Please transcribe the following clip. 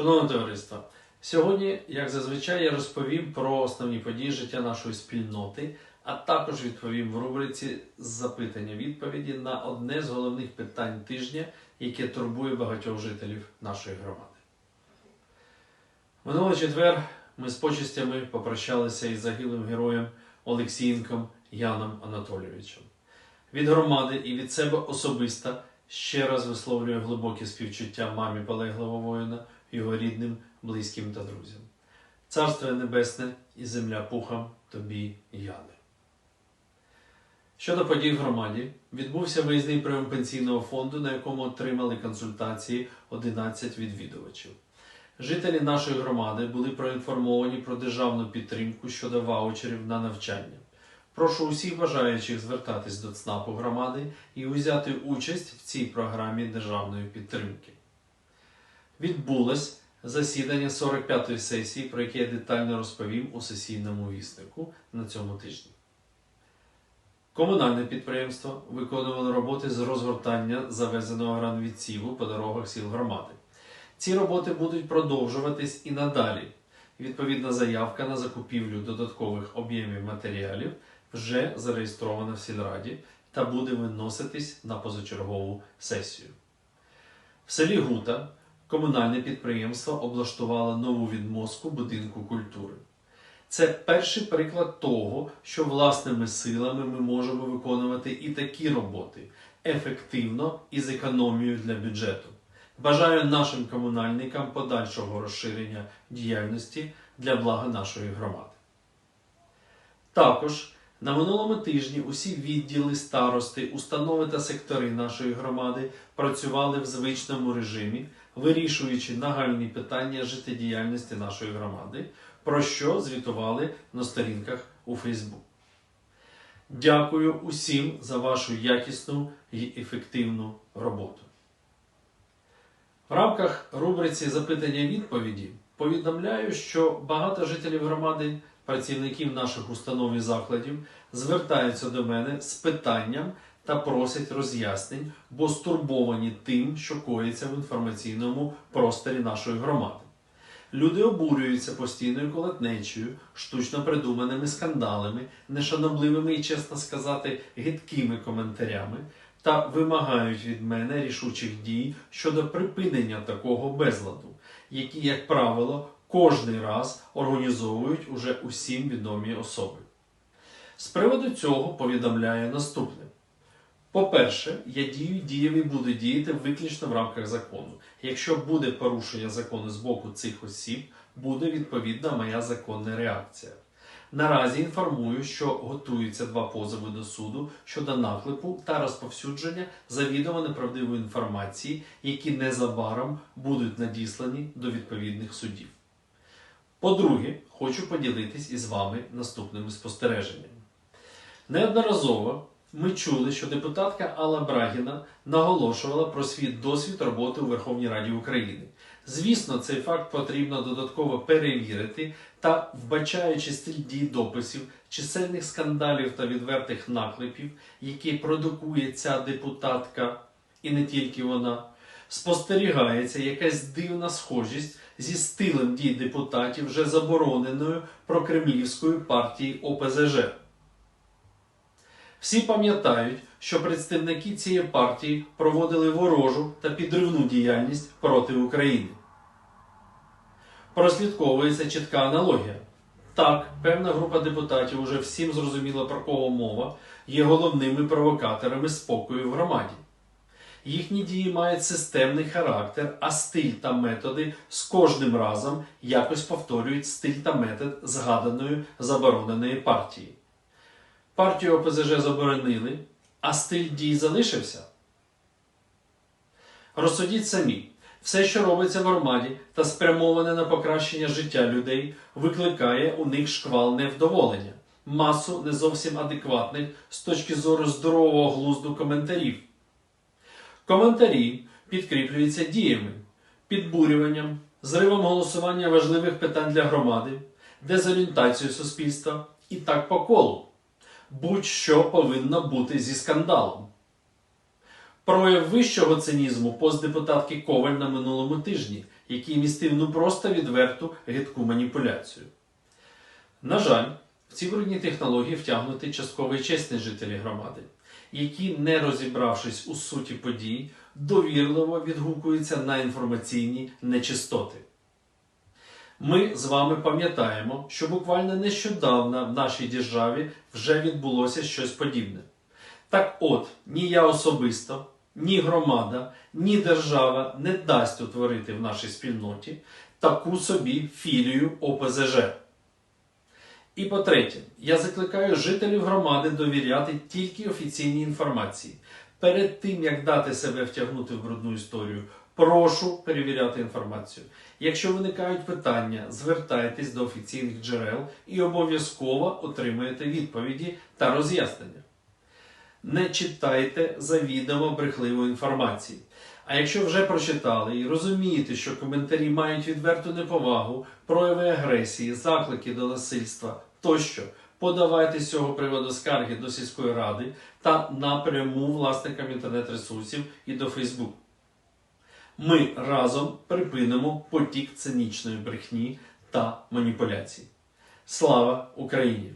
Шановне товариство, сьогодні, як зазвичай, я розповім про основні події життя нашої спільноти, а також відповім в рубриці запитання-відповіді на одне з головних питань тижня, яке турбує багатьох жителів нашої громади. Минулий четвер ми з почестями попрощалися із загиблим героєм Олексієнком Яном Анатолійовичем. Від громади і від себе особисто ще раз висловлюю глибокі співчуття мамі полеглого воїна, його рідним, близьким та друзям. Царство Небесне і земля пухом тобі, Яне. Щодо подій в громаді, відбувся виїзний прийом пенсійного фонду, на якому отримали консультації 11 відвідувачів. Жителі нашої громади були проінформовані про державну підтримку щодо ваучерів на навчання. Прошу усіх бажаючих звертатись до ЦНАПу громади і взяти участь в цій програмі державної підтримки. Відбулось засідання 45-ї сесії, про яке я детально розповім у сесійному віснику на цьому тижні. Комунальне підприємство виконувало роботи з розгортання завезеного гранвідсіву по дорогах сіл громади. Ці роботи будуть продовжуватись і надалі. Відповідна заявка на закупівлю додаткових об'ємів матеріалів вже зареєстрована в сільраді та буде виноситись на позачергову сесію. В селі Гута комунальне підприємство облаштувало нову відмостку будинку культури. Це перший приклад того, що власними силами ми можемо виконувати і такі роботи ефективно і з економією для бюджету. Бажаю нашим комунальникам подальшого розширення діяльності для блага нашої громади. Також на минулому тижні усі відділи старости, установи та сектори нашої громади працювали в звичному режимі, вирішуючи нагальні питання життєдіяльності нашої громади, про що звітували на сторінках у Фейсбук. Дякую усім за вашу якісну і ефективну роботу. В рамках рубриці запитання-відповіді повідомляю, що багато жителів громади, працівників наших установ і закладів звертаються до мене з питанням та просять роз'яснень, бо стурбовані тим, що коїться в інформаційному просторі нашої громади. Люди обурюються постійною колотнечею, штучно придуманими скандалами, нешанобливими і, чесно сказати, гидкими коментарями та вимагають від мене рішучих дій щодо припинення такого безладу, які, як правило, кожний раз організовують уже усім відомі особи. З приводу цього повідомляю наступне. По-перше, я дію діяв і буду діяти виключно в рамках закону. Якщо буде порушення закону з боку цих осіб, буде відповідна моя законна реакція. Наразі інформую, що готуються два позови до суду щодо наклепу та розповсюдження завідомо неправдивої інформації, які незабаром будуть надіслані до відповідних судів. По-друге, хочу поділитись із вами наступними спостереженнями. Неодноразово ми чули, що депутатка Алла Брагіна наголошувала про свій досвід роботи у Верховній Раді України. Звісно, цей факт потрібно додатково перевірити та, вбачаючи стиль дій дописів, чисельних скандалів та відвертих наклепів, які продукує ця депутатка, і не тільки вона, спостерігається якась дивна схожість зі стилем дій депутатів вже забороненою прокремлівською партії ОПЗЖ. Всі пам'ятають, що представники цієї партії проводили ворожу та підривну діяльність проти України. Прослідковується чітка аналогія. Так, певна група депутатів уже всім зрозуміла про кого мова, є головними провокаторами спокою в громаді. Їхні дії мають системний характер, а стиль та методи з кожним разом якось повторюють стиль та метод згаданої забороненої партії. Партію ОПЗЖ заборонили, а стиль дій залишився. Розсудіть самі, все, що робиться в громаді та спрямоване на покращення життя людей, викликає у них шквал невдоволення, масу не зовсім адекватних з точки зору здорового глузду коментарів. Коментарі підкріплюються діями, підбурюванням, зривом голосування важливих питань для громади, дезорієнтацією суспільства і так по колу. Будь-що повинно бути зі скандалом. Прояв вищого цинізму пост депутатки Коваль на минулому тижні, який містив ну просто відверту гидку маніпуляцію. На жаль, в ці брудні технології втягнуті частково і чесні жителі громади, які, не розібравшись у суті подій, довірливо відгукуються на інформаційні нечистоти. Ми з вами пам'ятаємо, що буквально нещодавно в нашій державі вже відбулося щось подібне. Так от, ні я особисто, ні громада, ні держава не дасть утворити в нашій спільноті таку собі філію ОПЗЖ. І по-третє, я закликаю жителів громади довіряти тільки офіційній інформації. Перед тим, як дати себе втягнути в брудну історію, прошу перевіряти інформацію. Якщо виникають питання, звертайтесь до офіційних джерел і обов'язково отримаєте відповіді та роз'яснення. Не читайте завідомо брехливої інформації. А якщо вже прочитали і розумієте, що коментарі мають відверту неповагу, прояви агресії, заклики до насильства тощо, подавайте з цього приводу скарги до сільської ради та напряму власникам інтернет-ресурсів і до Фейсбук. Ми разом припинимо потік цинічної брехні та маніпуляцій. Слава Україні!